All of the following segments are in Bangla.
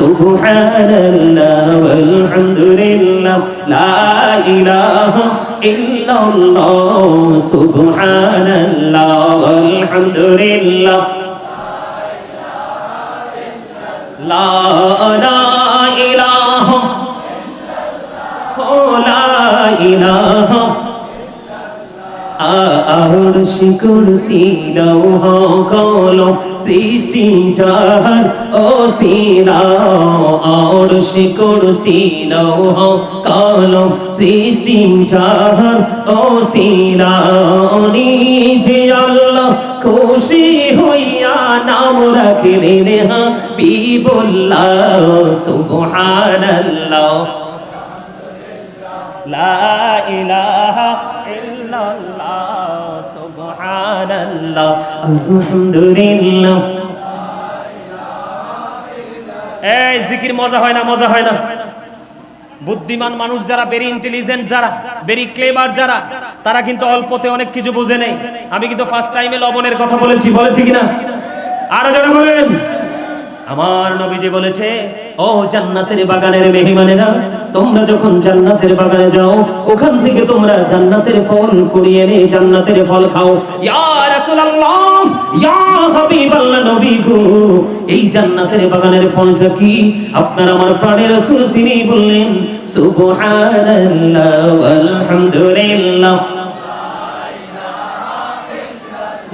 সুবহানাল্লাহ আলহামদুলিল্লাহ লা ইলাহা ইল্লাল্লাহ সুবহানাল্লাহ আলহামদুলিল্লাহ লা লা ইলাহা ও লা ইলাহা আরশি কুরসি লৌহ কলম সৃষ্টি জাহান ও সিলা আরশি কুরসি লৌহ কলম সৃষ্টি জাহান ও সিলা নিজে আল্লাহ খুশি হইয়া নাম রাখলেন হাবিবুল্লাহ সুবহানাল্লাহ লা ইলাহা ইল্লাল্লাহ। জিকির মজা হয় না, মজা হয় না। বুদ্ধিমান মানুষ যারা ভেরি ইন্টেলিজেন্ট যারা ভেরি ক্লেভার যারা, তারা কিন্তু অল্পতে অনেক কিছু বুঝে নেই। আমি কিন্তু ফার্স্ট টাইমে লবণের কথা বলেছি বলেছি কিনা? আরও যারা বলেন। আমার নবীজি বলেছে, ও জান্নাতের বাগানের মেহমানেরা, তোমরা যখন জান্নাতের বাগানে যাও, ওখান থেকে তোমরা জান্নাতের ফল কুড়িয়ে এনে জান্নাতের ফল খাও। ইয়া নবী গো, এই জান্নাতের বাগানের ফলটা কি? আপনার আমার প্রাণের রাসূল তিনি বললেন, সুবহানাল্লাহ আলহামদুলিল্লাহ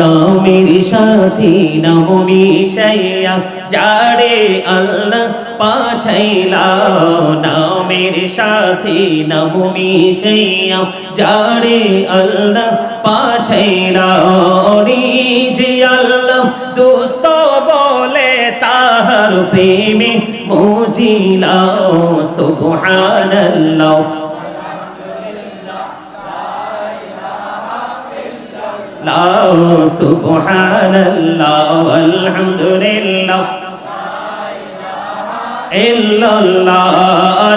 নামের সাথী নাম মিশাইয়া, যারে আল্লাহ পাঠাইলা। নামের সাথী নাম মিশাইয়া, যারে আল্লাহ পাঠাইলা। যে আল্লাহ দোস্ত বলে তাহার প্রেমে মজিলা সুবহানাল্লাহ। لا سبحان الله والحمد لله إلا الله